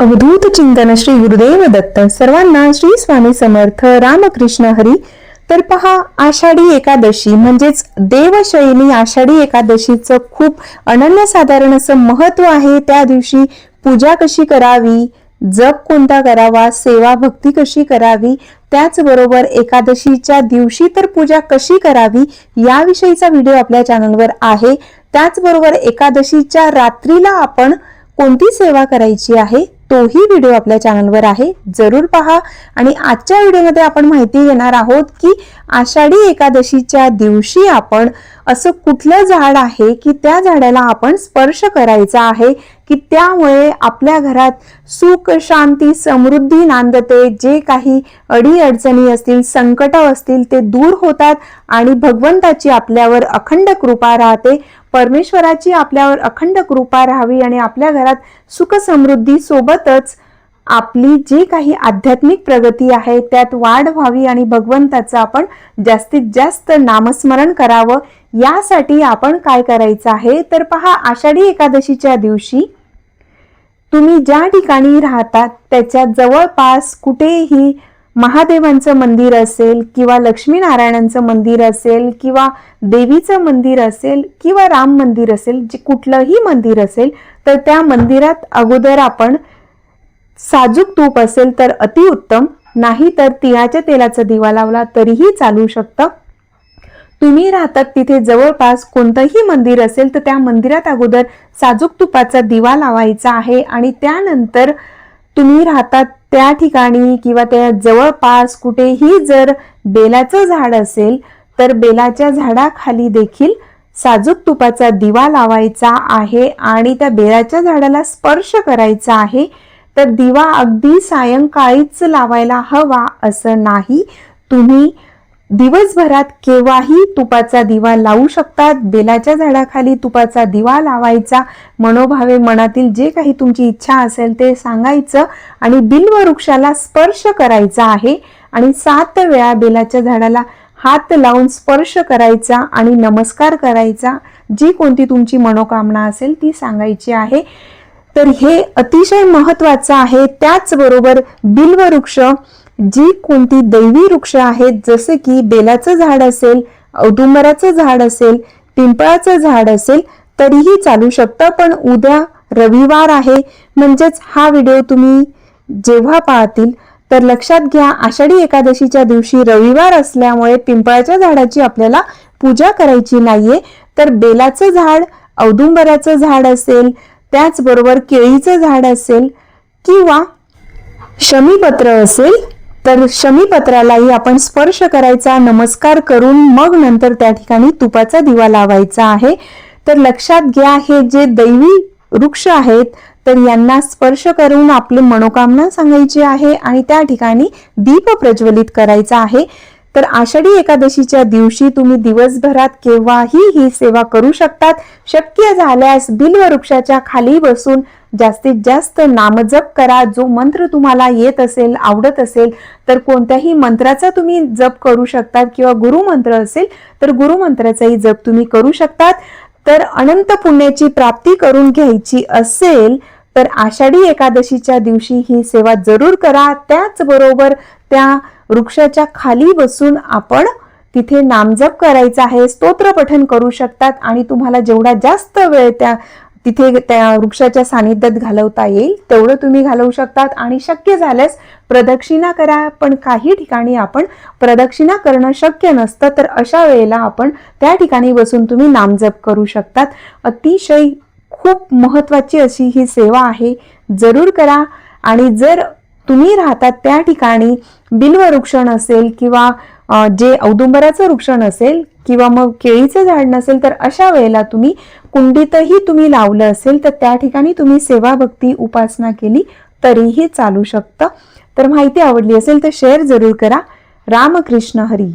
अवधूत चिंतन श्री गुरुदेव दत्त सर्वांना श्री स्वामी समर्थ रामकृष्ण हरी. तर पहा आषाढी एकादशी म्हणजेच देवशैली आषाढी एकादशीचं खूप अनन्यसाधारण असं महत्त्व आहे. त्या दिवशी पूजा कशी करावी जप कोणता करावा सेवा भक्ती कशी करावी त्याचबरोबर एकादशीच्या दिवशी तर पूजा कशी करावी याविषयीचा व्हिडिओ आपल्या चॅनलवर आहे. त्याचबरोबर एकादशीच्या रात्रीला आपण कोणती सेवा करायची आहे? तोही व्हिडिओ आपल्या चॅनलवर आहे. जरूर पहा. आणि आजच्या व्हिडिओमध्ये आपण माहिती घेणार आहोत की आषाढी एकादशीच्या दिवशी आपण असं कुठलं झाड आहे की त्या झाडाला आपण स्पर्श करायचा आहे की त्यामुळे आपल्या घरात सुख शांती समृद्धी नांदते जे काही अडी अडचणी असतील संकट असतील ते दूर होतात आणि भगवंताची आपल्यावर अखंड कृपा राहते. परमेश्वराची आपल्यावर अखंड कृपा राहावी आणि आपल्या घरात सुख समृद्धी सोबतच आपली जी काही आध्यात्मिक प्रगती आहे त्यात वाढ व्हावी आणि भगवंताचं आपण जास्तीत जास्त नामस्मरण करावं. यासाठी आपण काय करायचं आहे? तर पहा आषाढी एकादशीच्या दिवशी तुम्ही ज्या ठिकाणी राहतात त्याच्या जवळपास कुठेही महादेवांचं मंदिर असेल किंवा लक्ष्मीनारायणांचं मंदिर असेल किंवा देवीचं मंदिर असेल किंवा राम मंदिर असेल जे कुठलंही मंदिर असेल तर त्या मंदिरात अगोदर आपण साजूक तूप असेल तर अतिउत्तम नाही तर तिळाच्या तेलाचा दिवा लावला तरीही चालू शकतं. तुम्ही राहतात तिथे जवळपास कोणतंही मंदिर असेल तर त्या मंदिरात अगोदर साजूक तुपाचा दिवा लावायचा आहे आणि त्यानंतर तुम्ही राहतात त्या ठिकाणी किंवा त्या जवळपास कुठेही जर बेलाचं झाड असेल तर बेलाच्या झाडाखाली देखील साजूक तुपाचा दिवा लावायचा आहे आणि त्या बेलाच्या झाडाला स्पर्श करायचा आहे. तर दिवा अगदी सायंकाळीच लावायला हवा असं नाही. तुम्ही दिवसभरात केव्हाही तुपाचा दिवा लावू शकतात. बेलाच्या झाडाखाली तुपाचा दिवा लावायचा. मनोभावे मनातील जे काही तुमची इच्छा असेल ते सांगायचं आणि बिल्व वृक्षाला स्पर्श करायचा आहे आणि सात वेळा बेलाच्या झाडाला हात लावून स्पर्श करायचा आणि नमस्कार करायचा. जी कोणती तुमची मनोकामना असेल ती सांगायची आहे. तर हे अतिशय महत्त्वाचं आहे. त्याचबरोबर बिल्ववृक्ष जी कोणती दैवी वृक्ष आहेत जसे की बेलाचं झाड असेल औदुंबराचं झाड असेल पिंपळाचं झाड असेल तरीही चालू शकतं. पण उद्या रविवार आहे म्हणजेच हा व्हिडिओ तुम्ही जेव्हा पाहतील तर लक्षात घ्या आषाढी एकादशीच्या दिवशी रविवार असल्यामुळे पिंपळाच्या झाडाची आपल्याला पूजा करायची नाहीये. तर बेलाचं झाड औदुंबराचं झाड असेल त्याचबरोबर केळीचं झाड असेल किंवा शमीपत्र असेल तर शमीपत्रालाही आपण स्पर्श करायचा नमस्कार करून मग नंतर त्या ठिकाणी तुपाचा दिवा लावायचा आहे. तर लक्षात घ्या हे जे दैवी वृक्ष आहेत तर यांना स्पर्श करून आपली मनोकामना सांगायची आहे आणि त्या ठिकाणी दीप प्रज्वलित करायचा आहे. तर आषाढी एकादशीच्या दिवशी तुम्ही दिवसभरात केव्हाही ही सेवा करू शकतात. शक्य झाल्यास बिल्व वृक्षाच्या खाली बसून जास्तीत जास्त नामजप करा. जो मंत्र तुम्हाला येत असेल आवडत असेल तर कोणत्याही मंत्राचा तुम्ही जप करू शकतात किंवा गुरुमंत्र असेल तर गुरुमंत्राचाही जप तुम्ही करू शकतात. तर अनंत पुण्याची प्राप्ती करून घ्यायची असेल तर आषाढी एकादशीच्या दिवशी ही सेवा जरूर करा. त्याचबरोबर त्या वृक्षाच्या खाली बसून आपण तिथे नामजप करायचा आहे स्तोत्र पठन करू शकतात आणि तुम्हाला जेवढा जास्त वेळ त्या तिथे त्या वृक्षाच्या सानिध्यात घालवता येईल तेवढं तुम्ही घालवू शकतात आणि शक्य झाल्यास प्रदक्षिणा करा. पण काही ठिकाणी आपण प्रदक्षिणा करणं शक्य नसतं तर अशा वेळेला आपण त्या ठिकाणी बसून तुम्ही नामजप करू शकतात. अतिशय खूप महत्त्वाची अशी ही सेवा आहे. जरूर करा. आणि जर तुम्ही राहतात त्या ठिकाणी बिल्व असेल किंवा जे औदुंबराचं वृक्षण असेल किंवा मग केळीचं झाड नसेल तर अशा वेळेला तुम्ही कुंडीतही तुम्ही लावलं असेल तर त्या ठिकाणी तुम्ही सेवा भक्ती उपासना केली तरीही चालू शकतं. तर माहिती आवडली असेल तर शेअर जरूर करा. रामकृष्ण हरी.